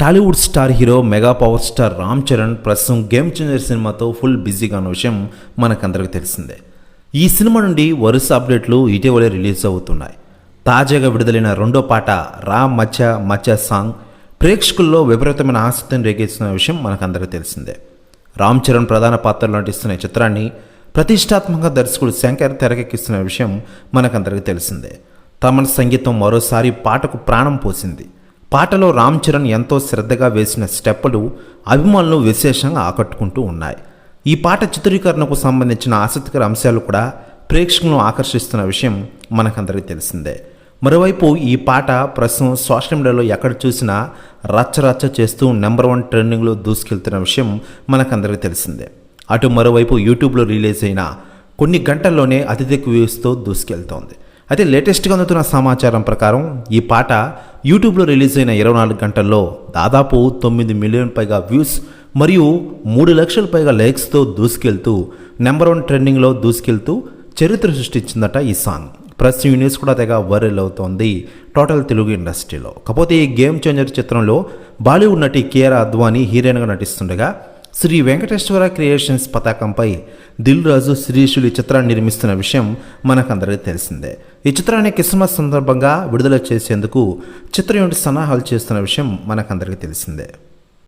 Tollywood star hero mega power star Ram Charan ప్రస్తుతం game changer సినిమాతో full బిజీగా ఉన్న విషయం మనకందరికీ తెలిసిందే. ఈ సినిమా నుండి వరుస అప్డేట్లు ఇటీవలే రిలీజ్ అవుతున్నాయి. తాజాగా విడుదలైన రెండో పాట రా మచ్చ మచ్చ సాంగ్ ప్రేక్షకుల్లో విపరీతమైన ఆసక్తిని రేకెత్తున్న విషయం మనకందరికీ తెలిసిందే. రామ్ చరణ్ ప్రధాన పాత్రలో నటిస్తున్న చిత్రాన్ని ప్రతిష్టాత్మక దర్శకుడు శంకర్ తెరకెక్కిస్తున్న విషయం మనకందరికీ తెలిసిందే. తమన్ సంగీతం మరోసారి పాటకు ప్రాణం పోసింది. పాటలో రామ్ చరణ్ ఎంతో శ్రద్ధగా వేసిన స్టెప్పులు అభిమానులు విశేషంగా ఆకట్టుకుంటూ ఉన్నాయి. ఈ పాట చిత్రీకరణకు సంబంధించిన ఆసక్తికర అంశాలు కూడా ప్రేక్షకులను ఆకర్షిస్తున్న విషయం మనకందరికీ తెలిసిందే. మరోవైపు ఈ పాట ప్రస్తుతం సోషల్ మీడియాలో ఎక్కడ చూసినా రచ్చ రచ్చ చేస్తూ నెంబర్ వన్ ట్రెండింగ్లో దూసుకెళ్తున్న విషయం మనకందరికీ తెలిసిందే. అటు మరోవైపు యూట్యూబ్లో రిలీజ్ అయిన కొన్ని గంటల్లోనే అతిథికి వ్యూస్తో దూసుకెళ్తోంది. అయితే లేటెస్ట్గా అందుతున్న సమాచారం ప్రకారం ఈ పాట యూట్యూబ్లో రిలీజ్ అయిన ఇరవై నాలుగు గంటల్లో దాదాపు తొమ్మిది మిలియన్ పైగా వ్యూస్ మరియు మూడు లక్షల పైగా లైక్స్తో దూసుకెళ్తూ నెంబర్ వన్ ట్రెండింగ్లో దూసుకెళ్తూ చరిత్ర సృష్టించిందట ఈ సాంగ్. ప్రెస్ ఈ న్యూస్ కూడా తెగ వైరల్ అవుతోంది టోటల్ తెలుగు ఇండస్ట్రీలో. కాకపోతే ఈ గేమ్ చేంజర్ చిత్రంలో బాలీవుడ్ నటి కేఆర్ అద్వానీ హీరోయిన్గా నటిస్తుండగా శ్రీ వెంకటేశ్వర క్రియేషన్స్ పతాకంపై దిల్ రాజు శ్రీషులు ఈ చిత్రాన్ని నిర్మిస్తున్న విషయం మనకందరికీ తెలిసిందే. ఈ చిత్రాన్ని క్రిస్మస్ సందర్భంగా విడుదల చేసేందుకు చిత్రం యూనిట్ సన్నాహాలు చేస్తున్న విషయం మనకందరికీ తెలిసిందే.